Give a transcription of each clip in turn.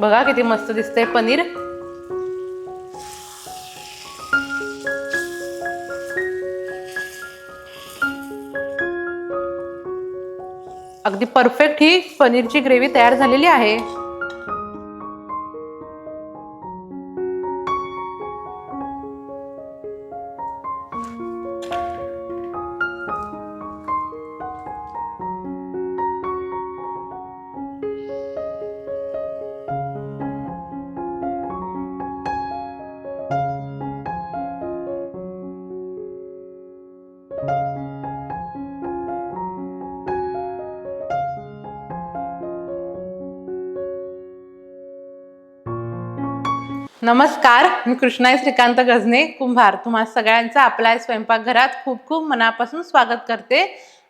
बघा किती मस्त दिसतंय पनीर. अगदी परफेक्ट ही पनीरची ग्रेव्ही तयार झालेली आहे. नमस्कार मी कृष्णाई श्रीकांत गजने कुंभार. तुम्हा सगळ्यांचं आपल्या स्वयंपाकघरात खूप खूप मनापासून स्वागत करते.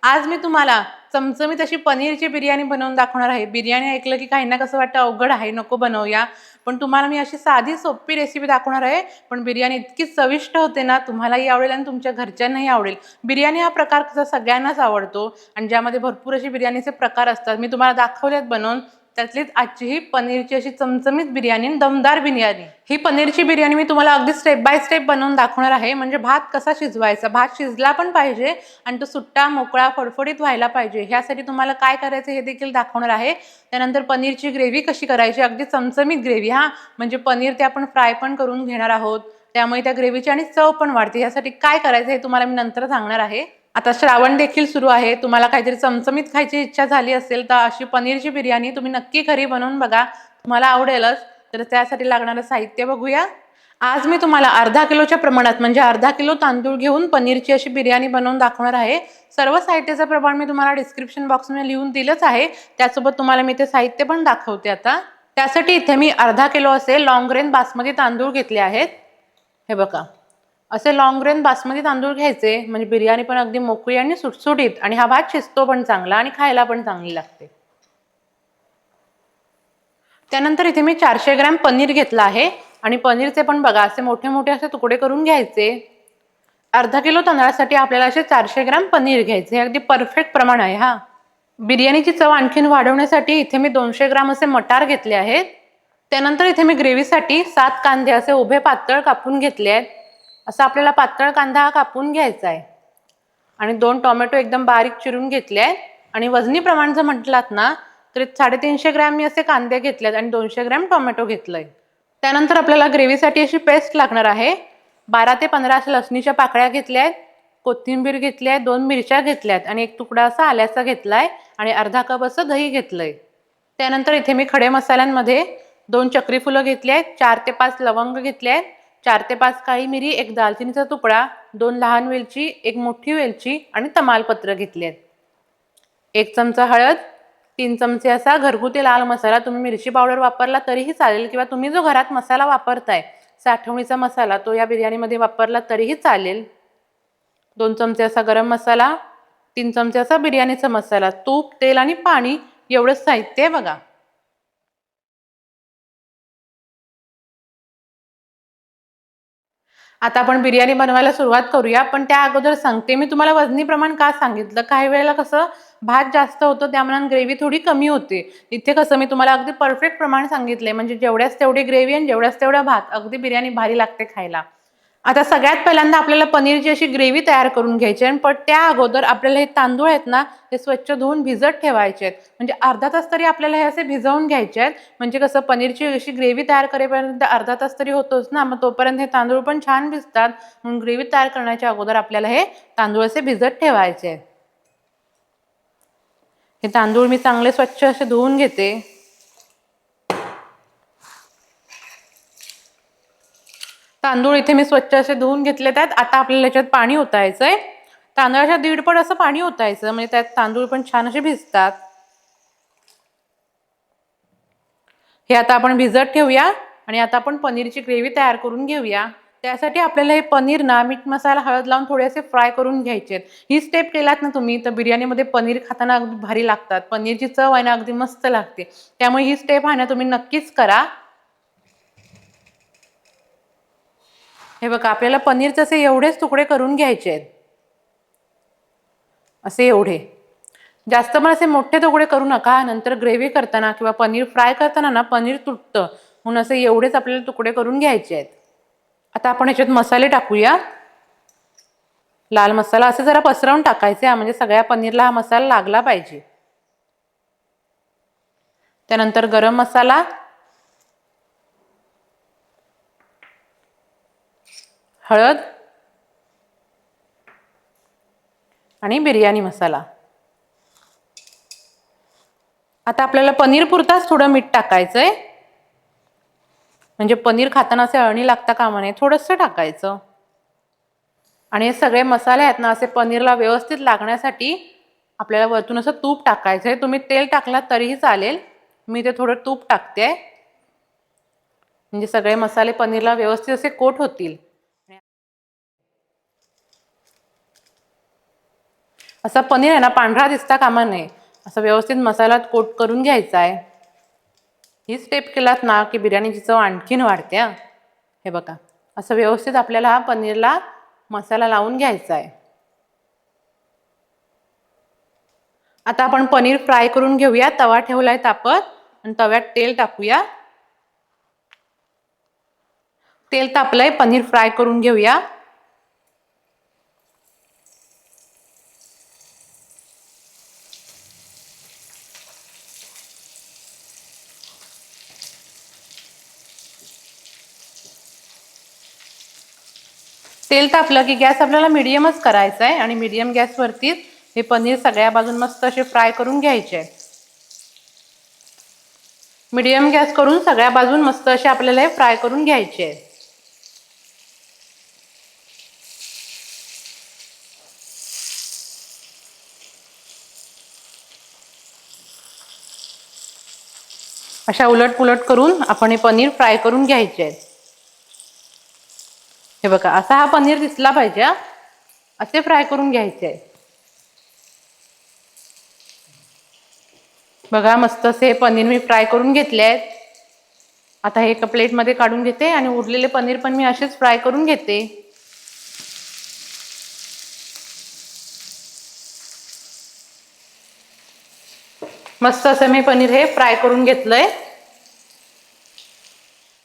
आज मी तुम्हाला चमचमीत अशी पनीरची बिर्याणी बनवून दाखवणार आहे. बिर्याणी ऐकलं की काहींना कसं वाटतं अवघड आहे नको बनवूया. पण तुम्हाला मी अशी साधी सोपी रेसिपी दाखवणार आहे. पण बिर्याणी इतकी चविष्ट होते ना तुम्हालाही आवडेल आणि तुमच्या घरच्यांनाही आवडेल. बिर्याणी हा प्रकार कसा सगळ्यांनाच आवडतो. आणि ज्यामध्ये भरपूर असे बिर्याणीचे प्रकार असतात मी तुम्हाला दाखवल्यात बनवून. त्यातलीच आजची ही पनीरची अशी चमचमीत बिर्याणी दमदार बिर्याणी. ही पनीरची बिर्याणी मी तुम्हाला अगदी स्टेप बाय स्टेप बनवून दाखवणार आहे. म्हणजे भात कसा शिजवायचा? भात शिजला पण पाहिजे आणि तो सुट्टा मोकळा फडफडीत व्हायला पाहिजे. ह्यासाठी तुम्हाला काय करायचं हे देखील दाखवणार आहे. त्यानंतर पनीरची ग्रेव्ही कशी करायची? अगदी चमचमीत ग्रेव्ही हा. म्हणजे पनीर ते आपण फ्राय पण करून घेणार आहोत. त्यामुळे त्या ग्रेव्हीची आणि चव पण वाढते. यासाठी काय करायचं हे तुम्हाला मी नंतर सांगणार आहे. आता श्रावण देखील सुरू आहे. तुम्हाला काहीतरी चमचमीत खायची इच्छा झाली असेल तर अशी पनीरची बिर्याणी तुम्ही नक्की घरी बनवून बघा. तुम्हाला आवडेलच. तर त्यासाठी लागणारं साहित्य बघूया. आज मी तुम्हाला अर्धा किलोच्या प्रमाणात म्हणजे अर्धा किलो तांदूळ घेऊन पनीरची अशी बिर्याणी बनवून दाखवणार आहे. सर्व साहित्याचं प्रमाण मी तुम्हाला डिस्क्रिप्शन बॉक्समध्ये लिहून दिलंच आहे. त्यासोबत तुम्हाला मी ते साहित्य पण दाखवते आता. त्यासाठी इथे मी अर्धा किलो असे लॉंग ग्रेन बासमती तांदूळ घेतले आहेत. हे बघा. असे लॉंग रेन बासमती तांदूळ घ्यायचे म्हणजे बिर्याणी पण अगदी मोकळी आणि सुटसुटीत आणि हा भात शिजतो पण चांगला आणि खायला पण चांगली लागते. त्यानंतर इथे मी चारशे ग्रॅम पनीर घेतला आहे आणि पनीरचे पण बघा असे मोठे मोठे असे तुकडे करून घ्यायचे. अर्धा किलो तांदळासाठी आपल्याला असे चारशे ग्रॅम पनीर घ्यायचे. हे अगदी परफेक्ट प्रमाण आहे हा. बिर्याणीची चव आणखीन वाढवण्यासाठी इथे मी दोनशे ग्राम असे मटार घेतले आहेत. त्यानंतर इथे मी ग्रेव्हीसाठी सात कांदे असे उभे पातळ कापून घेतले आहेत. असं आपल्याला पातळ कांदा हा कापून घ्यायचा आहे. आणि दोन टोमॅटो एकदम बारीक चिरून घेतले आहेत. आणि वजनी प्रमाण जर म्हटलात ना तर साडेतीनशे ग्रॅम मी असे कांदे घेतले आहेत आणि दोनशे ग्रॅम टोमॅटो घेतलं आहे त्यानंतर आपल्याला ग्रेव्हीसाठी अशी पेस्ट लागणार आहे. बारा ते पंधरा अशा लसणीच्या पाकळ्या घेतल्या आहेत. कोथिंबीर घेतली आहे दोन मिरच्या घेतल्या आहेत आणि एक तुकडा असा आल्याचा घेतला आहे आणि अर्धा कप असं दही घेतलं आहे त्यानंतर इथे मी खडे मसाल्यांमध्ये दोन चक्री फुलं घेतली आहेत चार ते पाच लवंग घेतले आहेत. चार ते पाच काळी मिरी एक दालचिनीचा तुकडा दोन लहान वेलची एक मोठी वेलची आणि तमालपत्र घेतले आहेत एक चमचा हळद तीन चमचे असा घरगुती लाल मसाला तुम्ही मिरची पावडर वापरला तरीही चालेल किंवा तुम्ही जो घरात मसाला वापरताय साठवणीचा मसाला तो या बिर्याणीमध्ये वापरला तरीही चालेल. दोन चमचे असा गरम मसाला तीन चमचे असा बिर्याणीचा मसाला. तूप तेल आणि पाणी एवढंच साहित्य आहे बघा. आता आपण बिर्याणी बनवायला सुरुवात करूया पण त्या अगोदर सांगते. मी तुम्हाला वजनी प्रमाण का सांगितलं? काही वेळेला कसं भात जास्त होतो त्यामुळे ग्रेव्ही थोडी कमी होते. इथे कसं मी तुम्हाला अगदी परफेक्ट प्रमाण सांगितलंय. म्हणजे जेवढ्याच तेवढी ग्रेव्ही आणि जेवढ्याच तेवढा भात अगदी बिर्याणी भारी लागते खायला. आता सगळ्यात पहिल्यांदा आपल्याला पनीरची अशी ग्रेव्ही तयार करून घ्यायची आहे पण त्या अगोदर आपल्याला हे तांदूळ आहेत ना हे स्वच्छ धुवून भिजत ठेवायचे आहेत. म्हणजे अर्धा तास तरी आपल्याला हे असे भिजवून घ्यायचे आहेत. म्हणजे कसं पनीरची अशी ग्रेव्ही तयार करेपर्यंत अर्धा तास तरी होतोच ना मग तोपर्यंत हे तांदूळ पण छान भिजतात. म्हणून ग्रेव्ही तयार करण्याच्या अगोदर आपल्याला हे तांदूळ असे भिजत ठेवायचे आहेत. हे तांदूळ मी चांगले स्वच्छ असे धुवून घेते. तांदूळ इथे मी स्वच्छ असे धुवून घेतले आहेत आता आपल्याला याच्यात पाणी ओतायचंय. तांदळाच्या दीडपट असं पाणी ओतायचं म्हणजे त्यात तांदूळ पण छान असे भिजतात. हे आता आपण भिजत ठेवूया आणि आता आपण पनीरची ग्रेव्ही तयार करून घेऊया. त्यासाठी आपल्याला हे पनीर ना मीठ मसाला हळद लावून थोडेसे फ्राय करून घ्यायचे आहेत. ही स्टेप केलात ना तुम्ही तर बिर्याणीमध्ये पनीर खाताना अगदी भारी लागतात. पनीरची चव आहे ना अगदी मस्त लागते. त्यामुळे ही स्टेप आहे ना तुम्ही नक्कीच करा. हे बघा आपल्याला पनीरचे असे एवढेच तुकडे करून घ्यायचे आहेत. असे एवढे. जास्त पण असे मोठे तुकडे करू नका. नंतर ग्रेव्ही करताना किंवा पनीर फ्राय करताना ना पनीर तुटतं. म्हणून असे एवढेच आपल्याला तुकडे करून घ्यायचे आहेत. आता आपण ह्याच्यात मसाले टाकूया. लाल मसाला असे जरा पसरवून टाकायचे. म्हणजे सगळ्या पनीरला हा मसाला लागला पाहिजे. त्यानंतर गरम मसाला. हळद आणि बिर्याणी मसाला. आता आपल्याला पनीर पुरताच थोडं मीठ टाकायचं आहे म्हणजे पनीर खाताना असे अळणी लागता कामा नये थोडंसं टाकायचं. आणि हे सगळे मसाले आहेत ना असे पनीरला व्यवस्थित लागण्यासाठी आपल्याला वरतून असं तूप टाकायचं आहे तुम्ही तेल टाकलात तरीही चालेल. मी ते थोडं तूप टाकते. म्हणजे सगळे मसाले पनीरला व्यवस्थित असे कोट होतील. असा पनीर आहे ना पांढरा दिसता कामा नये असं व्यवस्थित मसाल्यात कोट करून घ्यायचा आहे ही स्टेप केलात ना की बिर्याणीची चव आणखीन वाढते हे. बघा. असं व्यवस्थित आपल्याला हा पनीरला मसाला लावून घ्यायचा आहे आता आपण पनीर फ्राय करून घेऊया. तवा ठेवलाय तापत आणि तव्यात तेल टाकूया. तेल तापलंय पनीर फ्राय करून घेऊया. तेल तापलं की गॅस आपल्याला मिडियमच करायचा आहे आणि मिडियम गॅसवरतीच हे पनीर सगळ्या बाजून मस्त असे फ्राय करून घ्यायचे. मिडियम गॅस करून सगळ्या बाजून मस्त असे आपल्याला हे फ्राय करून घ्यायचे. आहे अशा उलट पुलट करून आपण हे पनीर फ्राय करून घ्यायचे. आहे हे बघा असा हा पनीर दिसला पाहिजे असे फ्राय करून घ्यायचे. आहे बघा मस्त असे पनीर मी फ्राय करून घेतले आहेत. आता हे एका प्लेटमध्ये काढून घेते आणि उरलेले पनीर पण मी असेच फ्राय करून घेते. मस्त असं मी पनीर हे फ्राय करून घेतलंय.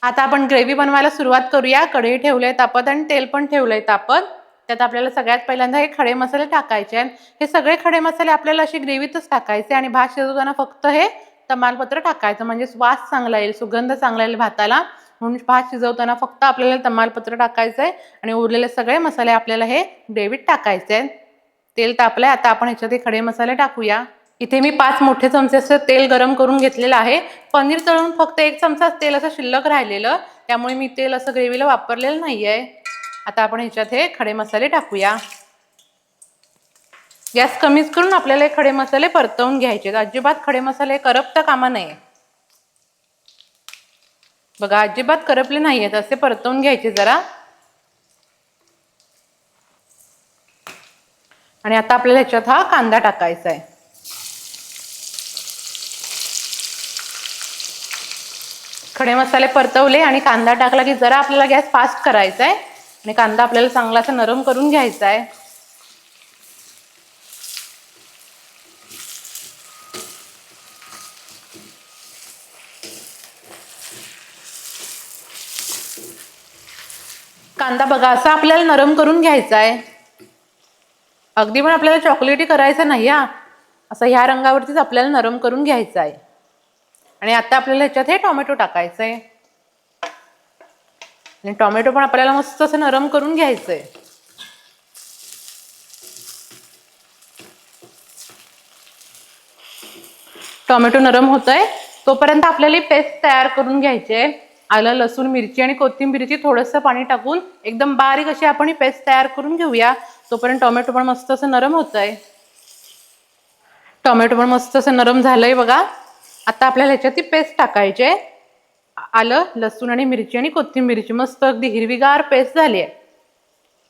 आता आपण ग्रेव्ही बनवायला सुरुवात करूया. कढई ठेवले तापत आणि तेल पण ठेवलंय तापत. त्यात आपल्याला सगळ्यात पहिल्यांदा हे खडे मसाले टाकायचे आहेत. हे सगळे खडे मसाले आपल्याला अशी ग्रेव्हीतच टाकायचे आणि भात शिजवताना फक्त हे तमालपत्र टाकायचं. म्हणजे वास चांगला येईल सुगंध चांगला येईल भाताला. म्हणून भात शिजवताना फक्त आपल्याला तमालपत्र टाकायचं आहे आणि उरलेले सगळे मसाले आपल्याला हे ग्रेव्हीत टाकायचे आहेत. तेल तापलंय. आता आपण ह्याच्यात हे खडे मसाले टाकूया. इथे मी पाच मोठे चमचे असं तेल गरम करून घेतलेलं आहे. पनीर तळून फक्त एक चमचा तेल असं शिल्लक राहिलेलं. त्यामुळे मी तेल असं ग्रेव्हीला वापरलेलं नाही आहे आता आपण ह्याच्यात हे खडे मसाले टाकूया. गॅस कमीच करून आपल्याला हे खडे मसाले परतवून घ्यायचे अजिबात खडे मसाले करपता कामा नये. बघा अजिबात करपले नाही आहेत असे परतवून घ्यायचे जरा. आणि आता आपल्याला ह्याच्यात हा कांदा टाकायचा आहे. खडे मसाले परतवले आणि कांदा टाकला की जरा आपल्याला गॅस फास्ट करायचा आहे आणि कांदा आपल्याला चांगला असा नरम करून घ्यायचा आहे कांदा बघा असा आपल्याला नरम करून घ्यायचा आहे अगदी पण आपल्याला चॉकलेटी करायचं नाही हा. असं ह्या रंगावरतीच आपल्याला नरम करून घ्यायचं आहे आणि आता आपल्याला ह्याच्यात हे टोमॅटो टाकायचं आहे आणि टोमॅटो पण आपल्याला मस्त असं नरम करून घ्यायचं आहे टोमॅटो नरम होत आहे तोपर्यंत आपल्याला पेस्ट तयार करून घ्यायची आहे. आलं लसूण मिरची आणि कोथिंबीरची थोडंसं पाणी टाकून एकदम बारीक अशी आपण ही पेस्ट तयार करून घेऊया. तोपर्यंत टोमॅटो पण मस्त असं नरम होत आहे टोमॅटो पण मस्त असं नरम झालंय बघा. आता आपल्याला ह्याच्यात ती पेस्ट टाकायची आहे. आलं लसूण आणि मिरची आणि कोथिंबीरची मस्त अगदी हिरवीगार पेस्ट झाली आहे.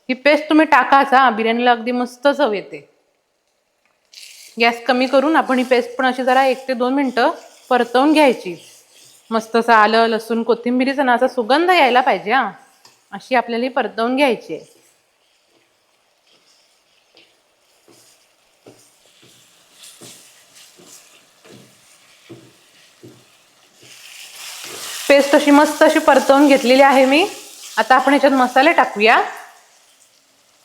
ही पेस्ट तुम्ही टाकाच हा बिर्याणीला अगदी मस्त चव येते. गॅस कमी करून आपण ही पेस्ट पण अशी जरा एक ते दोन मिनटं परतवून घ्यायची. मस्त असं आलं लसूण कोथिंबिरीचा ना असा सुगंध यायला पाहिजे हा. अशी आपल्याला ही परतवून घ्यायची आहे. पेस्ट अशी मस्त अशी परतवून घेतलेली आहे मी. आता आपण ह्याच्यात मसाले टाकूया.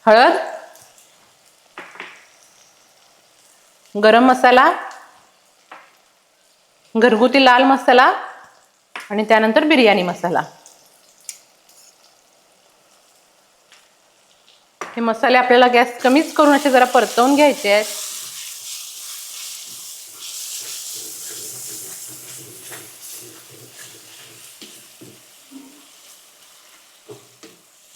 हळद. गरम मसाला. घरगुती लाल मसाला. आणि त्यानंतर बिर्याणी मसाला. हे मसाले आपल्याला गॅस कमीच करून असे जरा परतवून घ्यायचे आहेत.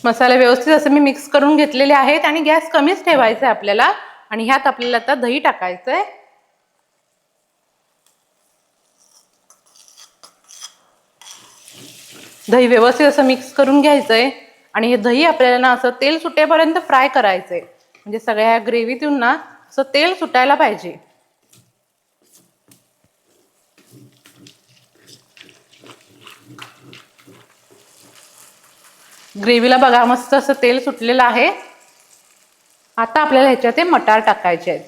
मसाले व्यवस्थित असं मी मिक्स करून घेतलेले आहेत आणि गॅस कमीच ठेवायचा आहे आपल्याला. आणि ह्यात आपल्याला आता दही टाकायचं आहे. दही व्यवस्थित असं मिक्स करून घ्यायचं आहे आणि हे दही आपल्याला ना असं तेल सुटेपर्यंत फ्राय करायचं आहे म्हणजे सगळ्या ग्रेव्हीतून ना असं तेल सुटायला पाहिजे. ग्रेव्हीला बघा मस्त असं तेल सुटलेलं आहे. आता आपल्याला ह्याच्यात ते मटार टाकायचे आहेत.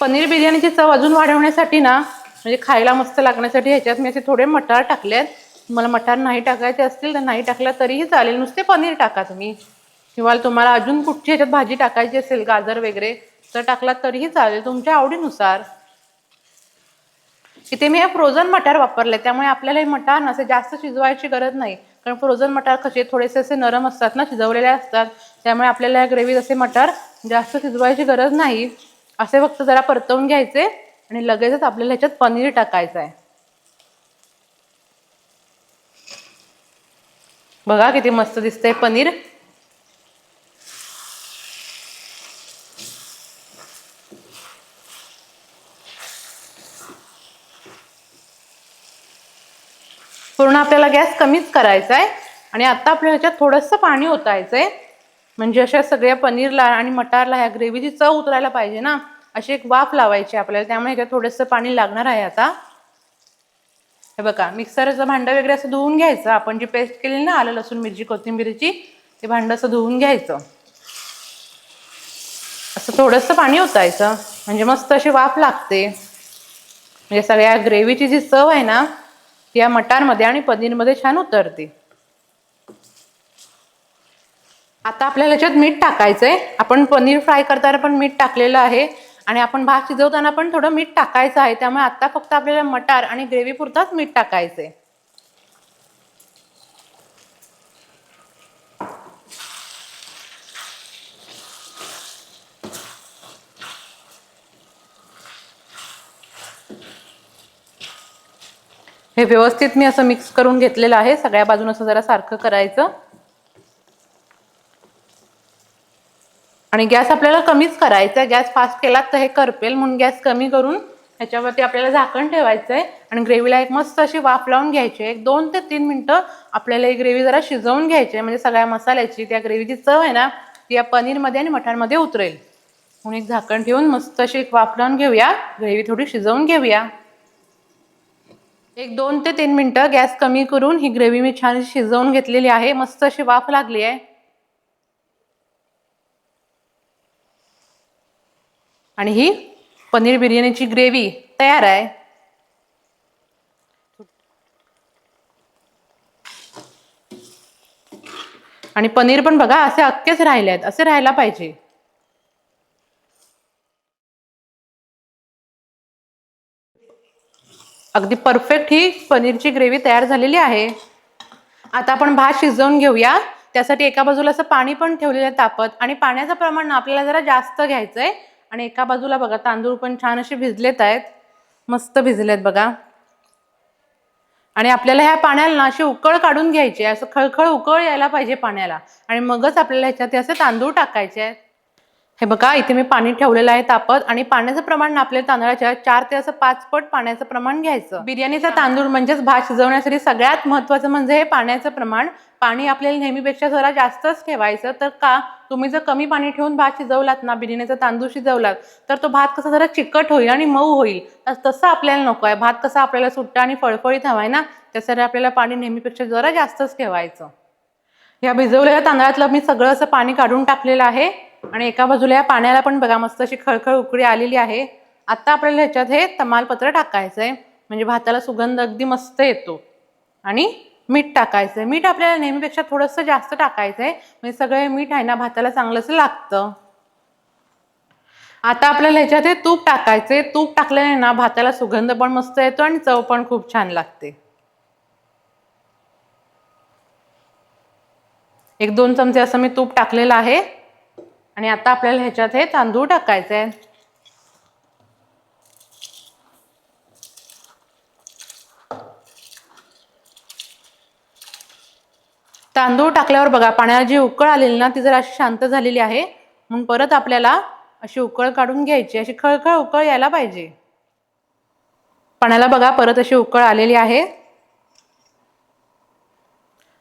पनीर बिर्याणीची चव अजून वाढवण्यासाठी ना म्हणजे खायला मस्त लागण्यासाठी ह्याच्यात मी असे थोडे मटार टाकले आहेत. तुम्हाला मटार नाही टाकायचे असतील तर नाही टाकलं तरीही चालेल. नुसते पनीर टाका तुम्ही. किंवा तुम्हाला अजून कुठची ह्याच्यात भाजी टाकायची असेल गाजर वगैरे तर टाकलात तरीही चालेल तुमच्या आवडीनुसार. इथे मी हे फ्रोझन मटार वापरले त्यामुळे आपल्याला हे मटार ना असे जास्त शिजवायची गरज नाही. कारण फ्रोझन मटार कसे थोडेसे असे नरम असतात ना शिजवलेले असतात. त्यामुळे आपल्याला या ग्रेव्हीत असे मटार जास्त शिजवायची गरज नाही. असे फक्त जरा परतवून घ्यायचे आणि लगेचच आपल्याला ह्याच्यात पनीर टाकायचं आहे बघा किती मस्त दिसतंय पनीर. पूर्ण आपल्याला गॅस कमीच करायचा आहे आणि आता आपल्या ह्याच्यात थोडंसं पाणी ओतायचं आहे म्हणजे अशा सगळ्या पनीरला आणि मटारला ह्या ग्रेव्हीची चव उतरायला पाहिजे ना. अशी एक वाफ लावायची आपल्याला. त्यामुळे ह्याच्यात थोडंसं पाणी लागणार आहे आता. हे बघा मिक्सरचं भांडं वगैरे असं धुवून घ्यायचं. आपण जी पेस्ट केली ना आलं लसूण मिरची कोथिंबीरची ते भांडं असं धुवून घ्यायचं. असं थोडंसं पाणी ओतायचं. म्हणजे मस्त अशी वाफ लागते. म्हणजे सगळ्या ग्रेव्हीची जी चव आहे ना या मटारमध्ये आणि पनीरमध्ये छान उतरते. आता आपल्याला ह्याच्यात मीठ टाकायचंय. आपण पनीर फ्राय करताना पण मीठ टाकलेलं आहे. आणि आपण भात शिजवताना पण थोडं मीठ टाकायचं आहे. त्यामुळे आता फक्त आपल्याला मटार आणि ग्रेव्ही पुरताच मीठ टाकायचंय. हे व्यवस्थित मी असं मिक्स करून घेतलेलं आहे. सगळ्या बाजून असं जरा सारखं करायचं. आणि गॅस आपल्याला कमीच करायचा आहे गॅस फास्ट केलात तर हे करपेल. म्हणून गॅस कमी करून ह्याच्यावरती आपल्याला झाकण ठेवायचं आहे आणि ग्रेव्हीला एक मस्त अशी वाफ लावून घ्यायची आहे. एक दोन ते तीन मिनटं आपल्याला ही ग्रेव्ही जरा शिजवून घ्यायची आहे. म्हणजे सगळ्या मसाल्याची त्या ग्रेव्हीची चव आहे ना ती या पनीरमध्ये आणि मठांमध्ये उतरेल. म्हणून एक झाकण ठेवून मस्त अशी एक वाफ लावून घेऊया. ग्रेव्ही थोडी शिजवून घेऊया. एक दोन ते तीन मिनटं गॅस कमी करून ही ग्रेव्ही मी छान शिजवून घेतलेली आहे. मस्त अशी वाफ लागली आहे. आणि ही पनीर बिर्याणीची ग्रेव्ही तयार आहे. आणि पनीर पण बघा असे अक्केच राहिले आहेत. असे राहायला पाहिजे. अगदी परफेक्ट ही पनीरची ग्रेव्ही तयार झालेली आहे. आता आपण भात शिजवून घेऊया. त्यासाठी एका बाजूला असं पाणी पण ठेवलेलं आहे तापत आणि पाण्याचं प्रमाण आपल्याला जरा जास्त घ्यायचं आहे आणि एका बाजूला बघा तांदूळ पण छान असे भिजलेत आहेत. मस्त भिजलेत बघा. आणि आपल्याला ह्या पाण्याला ना अशी उकळ काढून घ्यायची आहे. असं खळखळ उकळ यायला पाहिजे पाण्याला. आणि मगच आपल्याला ह्याच्यात असे तांदूळ टाकायचे आहेत. हे बघा इथे मी पाणी ठेवलेलं आहे तापत आणि पाण्याचं प्रमाण आपल्या तांदळाच्या चार ते असं पाच पट पाण्याचं प्रमाण घ्यायचं. बिर्याणीचा तांदूळ म्हणजेच भात शिजवण्यासाठी सगळ्यात महत्वाचं म्हणजे हे पाण्याचं प्रमाण. पाणी आपल्याला नेहमीपेक्षा जरा जास्तच ठेवायचं. तर का? तुम्ही जर कमी पाणी ठेवून भात शिजवलात ना बिर्याणीचा तांदूळ शिजवलात तर तो भात कसा जरा चिकट होईल आणि मऊ होईल. तर तसं आपल्याला नको आहे. भात कसा आपल्याला सुट्टा आणि फळफळीत हवाय ना त्यासाठी आपल्याला पाणी नेहमीपेक्षा जरा जास्तच ठेवायचं. या भिजवलेल्या तांदळातलं मी सगळं असं पाणी काढून टाकलेलं आहे. आणि एका बाजूला या पाण्याला पण बघा मस्त अशी खळखळ उकळी आलेली आहे. आता आपल्याला ह्याच्यात हे तमालपत्र टाकायचं आहे म्हणजे भाताला सुगंध अगदी मस्त येतो. आणि मीठ टाकायचं आहे मीठ आपल्याला नेहमीपेक्षा थोडंसं जास्त टाकायचं आहे म्हणजे सगळे मीठ आहे ना भाताला चांगलंच लागतं. आता आपल्याला ह्याच्यात हे तूप टाकायचे तूप टाकल्याने ना भाताला सुगंध पण मस्त येतो आणि चव पण खूप छान लागते. एक दोन चमचे असं मी तूप टाकलेलं आहे. आणि आता आपल्याला ह्याच्यात हे तांदूळ टाकायचे आहेत तांदूळ टाकल्यावर बघा पाण्याला जी उकळ आलेली ना ती जर अशी शांत झालेली आहे. म्हणून परत आपल्याला अशी उकळ काढून घ्यायची. अशी खळखळ उकळ यायला पाहिजे. पाण्याला बघा परत अशी उकळ आलेली आहे.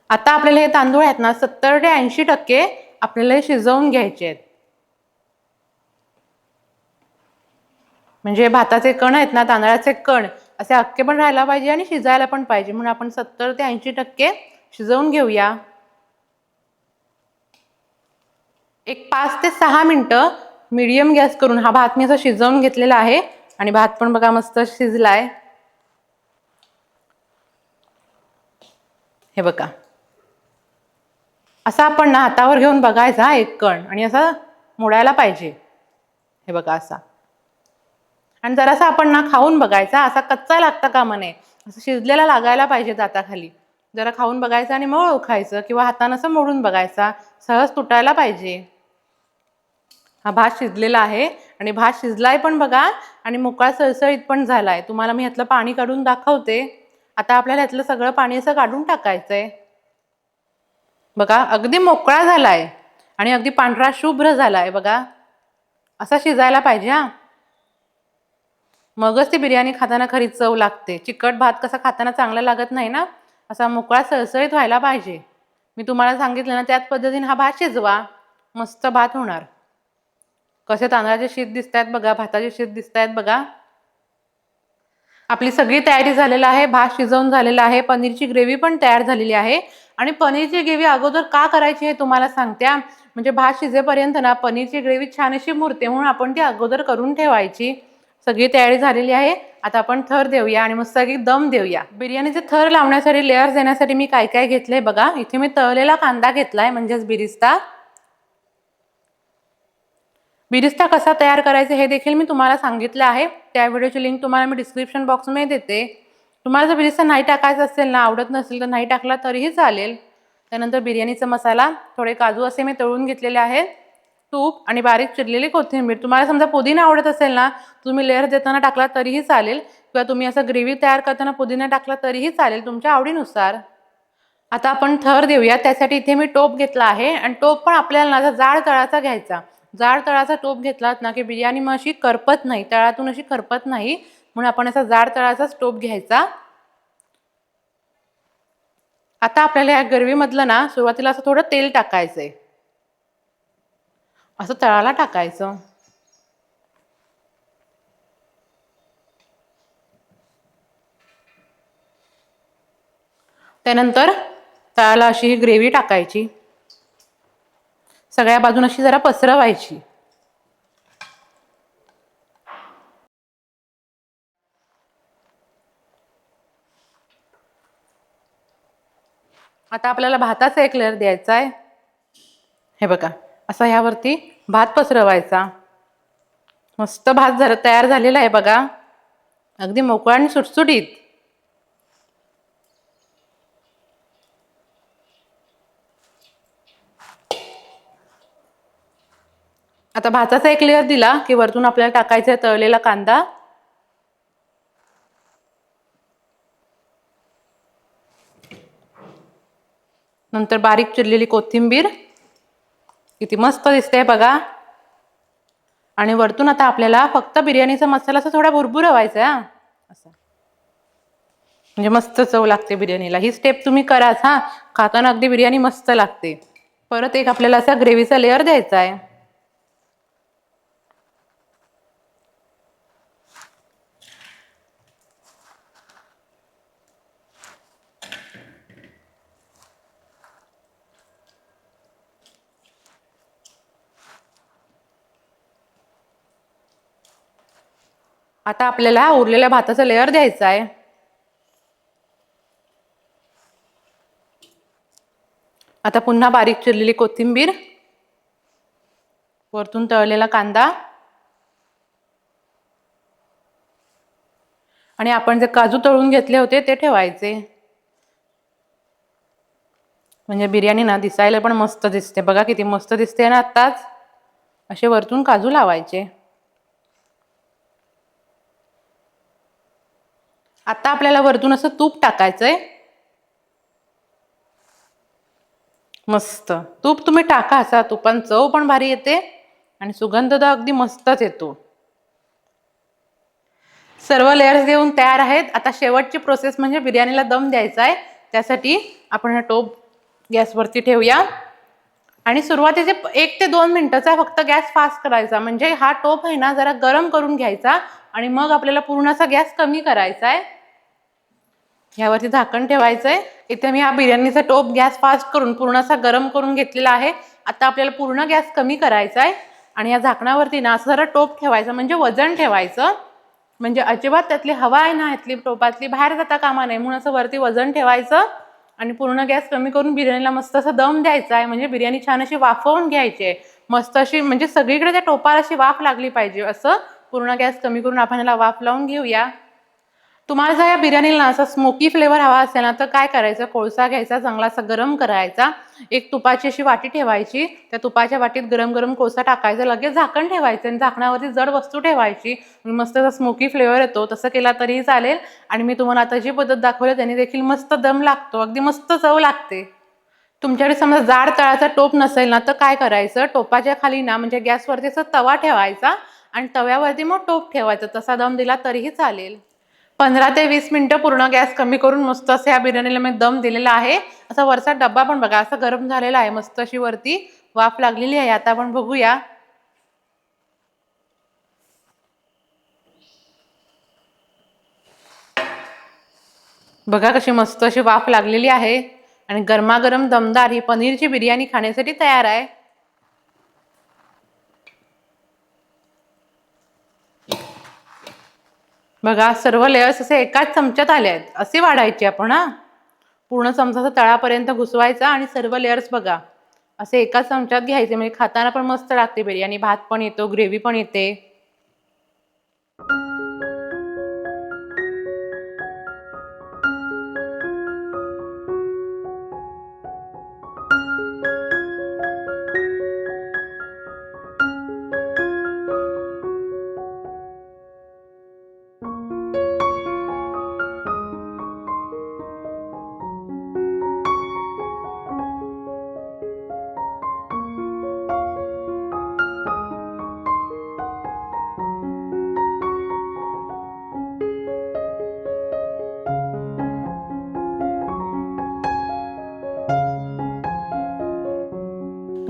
आता आपल्याला हे तांदूळ आहेत ना सत्तर ते ऐंशी टक्के आपल्याला हे शिजवून घ्यायचे आहेत. म्हणजे भाताचे कण आहेत ना तांदळाचे कण असे अख्खे पण राहायला पाहिजे आणि शिजायला पण पाहिजे. म्हणून आपण सत्तर ते ऐंशी टक्के शिजवून घेऊया. एक पाच ते सहा मिनटं मिडियम गॅस करून हा भात मी असा शिजवून घेतलेला आहे. आणि भात पण बघा मस्त शिजलाय. हे बघा. असा आपण ना हातावर घेऊन बघायचा एक कण आणि असा मोडायला पाहिजे. हे बघा असा. आणि जरासा आपण ना खाऊन बघायचा असा कच्चा लागता कामा नये असं शिजलेला लागायला पाहिजे दाताखाली जरा खाऊन बघायचं आणि मग ओळखायचं किंवा हातानं असं मोडून बघायचा. सहज तुटायला पाहिजे. हा भात शिजलेला आहे आणि भात शिजलाय पण बघा आणि मोकळा सळसळीत पण झालाय. तुम्हाला मी ह्यातलं पाणी काढून दाखवते. आता आपल्याला ह्यातलं सगळं पाणी असं काढून टाकायचंय. बघा अगदी मोकळा झालाय आणि अगदी पांढरा शुभ्र झालाय बघा. असा शिजायला पाहिजे हा. मगच ती बिर्याणी खाताना खरी चव लागते. चिकट भात कसा खाताना चांगला लागत नाही ना? असा मोकळा सळसळीत व्हायला पाहिजे. मी तुम्हाला सांगितलं ना त्याच पद्धतीने हा भात शिजवा. मस्त भात होणार. कसे तांदळाचे शीत दिसत आहेत बघा भाताचे शीत दिसत आहेत बघा. आपली सगळी तयारी झालेली आहे भात शिजवून झालेला आहे पनीरची ग्रेव्ही पण तयार झालेली आहे. आणि पनीरची ग्रेव्ही अगोदर का करायची हे तुम्हाला सांगते म्हणजे भात शिजेपर्यंत ना पनीरची ग्रेव्ही छान अशी मुरते म्हणून आपण ती अगोदर करून ठेवायची. सगळी तयारी झालेली आहे. आता आपण थर देऊया आणि मस्त सगळी दम देऊया. बिर्याणीचे थर लावण्यासाठी लेअर देण्यासाठी मी काय काय घेतलंय बघा. इथे मी तळलेला कांदा घेतलाय म्हणजेच बिरिस्ता. बिरिस्ता कसा तयार करायचा हे देखील मी तुम्हाला सांगितलं आहे. त्या व्हिडिओची लिंक तुम्हाला मी डिस्क्रिप्शन बॉक्समध्ये देते. तुम्हाला जर बिरिस्ता नाही टाकायचा असेल ना आवडत नसेल तर नाही टाकला तरीही चालेल. त्यानंतर बिर्याणीचा मसाला थोडे काजू असे मी तळून घेतलेले आहेत. तूप आणि बारीक चिरलेली कोथिंबीर. तुम्हाला समजा पुदिना आवडत असेल ना तुम्ही लेअर देताना टाकला तरीही चालेल. किंवा तुम्ही असं ग्रेव्ही तयार करताना पुदिना टाकला तरीही चालेल तुमच्या आवडीनुसार. आता आपण थर देऊया. त्यासाठी इथे मी टोप घेतला आहे आणि टोप पण आपल्याला ना असा जाड तळाचा घ्यायचा. जाड तळाचा टोप घेतलात ना की बिर्याणी मग अशी करपत नाही तळातून अशी करपत नाही. म्हणून आपण असा जाड तळाचाच टोप घ्यायचा. आता आपल्याला या गरवीमधलं ना सुरुवातीला असं थोडं तेल टाकायचं आहे असं तळाला टाकायचं. त्यानंतर तळाला अशी ही ग्रेव्ही टाकायची. सगळ्या बाजून अशी जरा पसरवायची. आता आपल्याला भाताचा एक लेअर द्यायचा आहे हे बघा. असा ह्यावरती भात पसरवायचा. मस्त भात झाला तयार झालेला आहे बघा. अगदी मोकळा आणि सुटसुटीत. आता भाताचा एक लेअर दिला की वरतून आपल्याला टाकायचा आहे तळलेला कांदा. नंतर बारीक चिरलेली कोथिंबीर. किती मस्त दिसते बघा. आणि वरतून आता आपल्याला फक्त बिर्याणीचा मसाला असा थोडा भरपूर व्हायचा हा. असं. म्हणजे मस्त चव लागते बिर्याणीला. ही स्टेप तुम्ही कराच हा. खाताना अगदी बिर्याणी मस्त लागते. परत एक आपल्याला असा ग्रेव्हीचा लेअर द्यायचा आहे आता आपल्याला उरलेल्या भाताचा लेअर द्यायचा आहे. आता पुन्हा बारीक चिरलेली कोथिंबीर वरतून तळलेला कांदा आणि आपण जे काजू तळून घेतले होते ते ठेवायचे. म्हणजे बिर्याणी ना दिसायला पण मस्त दिसते. बघा किती मस्त दिसते ना आत्ताच. असे वरतून काजू लावायचे. आता आपल्याला वरतून असं तूप टाकायचं आहे मस्त. तूप तुम्ही टाका असा तुपान चव पण भारी येते आणि सुगंध तर अगदी मस्तच येतो. सर्व लेअर्स देऊन तयार आहेत. आता शेवटची प्रोसेस म्हणजे बिर्याणीला दम द्यायचा आहे त्यासाठी आपण हा टोप गॅसवरती ठेवूया. आणि सुरुवातीचे एक ते दोन मिनटाचा फक्त गॅस फास्ट करायचा. म्हणजे हा टोप आहे ना जरा गरम करून घ्यायचा आणि मग आपल्याला पूर्ण असा गॅस कमी करायचा आहे ह्यावरती झाकण ठेवायचं आहे इथे मी हा बिर्याणीचा टोप गॅस फास्ट करून पूर्ण असा गरम करून घेतलेला आहे. आता आपल्याला पूर्ण गॅस कमी करायचा आहे आणि या झाकणावरती ना असं जरा टोप ठेवायचं म्हणजे वजन ठेवायचं. म्हणजे अजिबात त्यातली हवा आहे ना ह्यातली टोपातली बाहेर जाता कामा नये. म्हणून असं वरती वजन ठेवायचं. आणि पूर्ण गॅस कमी करून बिर्याणीला मस्त असं दम द्यायचा आहे म्हणजे बिर्याणी छान अशी वाफवून घ्यायची. आहे मस्त अशी म्हणजे सगळीकडे त्या टोपाला अशी वाफ लागली पाहिजे असं. पूर्ण गॅस कमी करून आपण याला वाफ लावून घेऊया. तुम्हाला जर या बिर्याणीला असा स्मोकी फ्लेवर हवा असेल ना तर काय करायचं? कोळसा घ्यायचा चांगला असा गरम करायचा. एक तुपाची अशी वाटी ठेवायची. त्या तुपाच्या वाटीत गरम गरम कोळसा टाकायचा. लगेच झाकण ठेवायचं आणि झाकणावरती जड वस्तू ठेवायची. मस्त असा स्मोकी फ्लेवर येतो. तसं केला तरीही चालेल. आणि मी तुम्हाला आता जी पद्धत दाखवली त्याने देखील मस्त दम लागतो. अगदी मस्त चव लागते. तुमच्याकडे समजा जाड तळाचा टोप नसेल ना तर काय करायचं? टोपाच्या खाली ना म्हणजे गॅसवरती असा तवा ठेवायचा आणि तव्यावरती मग टोप ठेवायचा. तसा दम दिला तरीही चालेल. पंधरा ते वीस मिनटं पूर्ण गॅस कमी करून मस्त असं ह्या बिर्याणीला मी दम दिलेला आहे. असा वरचा डब्बा पण बघा असा गरम झालेला आहे मस्त अशी वरती. वाफ लागलेली आहे आता आपण बघूया. बघा कशी मस्त अशी वाफ लागलेली आहे. आणि गरमागरम दमदार ही पनीरची बिर्याणी खाण्यासाठी तयार आहे. बघा सर्व लेयर्स असे एकाच चमच्यात आले आहेत. असे वाढायचे आपण हा. पूर्ण चमचा तळापर्यंत घुसवायचा आणि सर्व लेयर्स बघा. असे एकाच चमच्यात घ्यायचे. म्हणजे खाताना पण मस्त लागते बिर्याणी भात पण येतो ग्रेव्ही पण येते.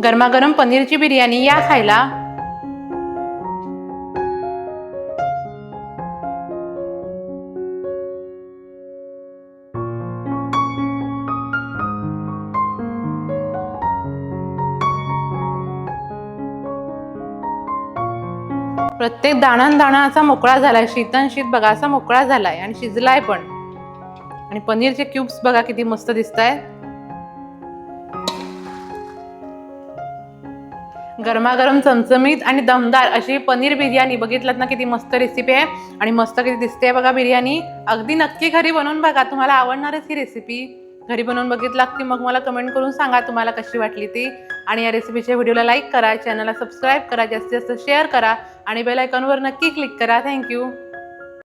गरमागरम पनीरची बिर्याणी या खायला. प्रत्येक दाणा दाणा असा मोकळा झालाय शीतन शीत बघा असा मोकळा झालाय आणि शिजलाय पण. आणि पनीरचे क्यूब्स बघा किती मस्त दिसत आहेत गरमागरम चमचमीत आणि दमदार अशी पनीर बिर्याणी. बघितलात ना किती मस्त रेसिपी आहे? आणि मस्त किती दिसते बघा बिर्याणी. अगदी नक्की घरी बनवून बघा. तुम्हाला आवडणारच ही रेसिपी घरी बनवून बघितलात की मग मला कमेंट करून सांगा तुम्हाला कशी वाटली ती. आणि या रेसिपीच्या व्हिडिओला लाईक करा. चॅनलला सबस्क्राईब करा. जास्तीत जास्त शेअर करा. आणि बेलायकॉनवर नक्की क्लिक करा. थँक्यू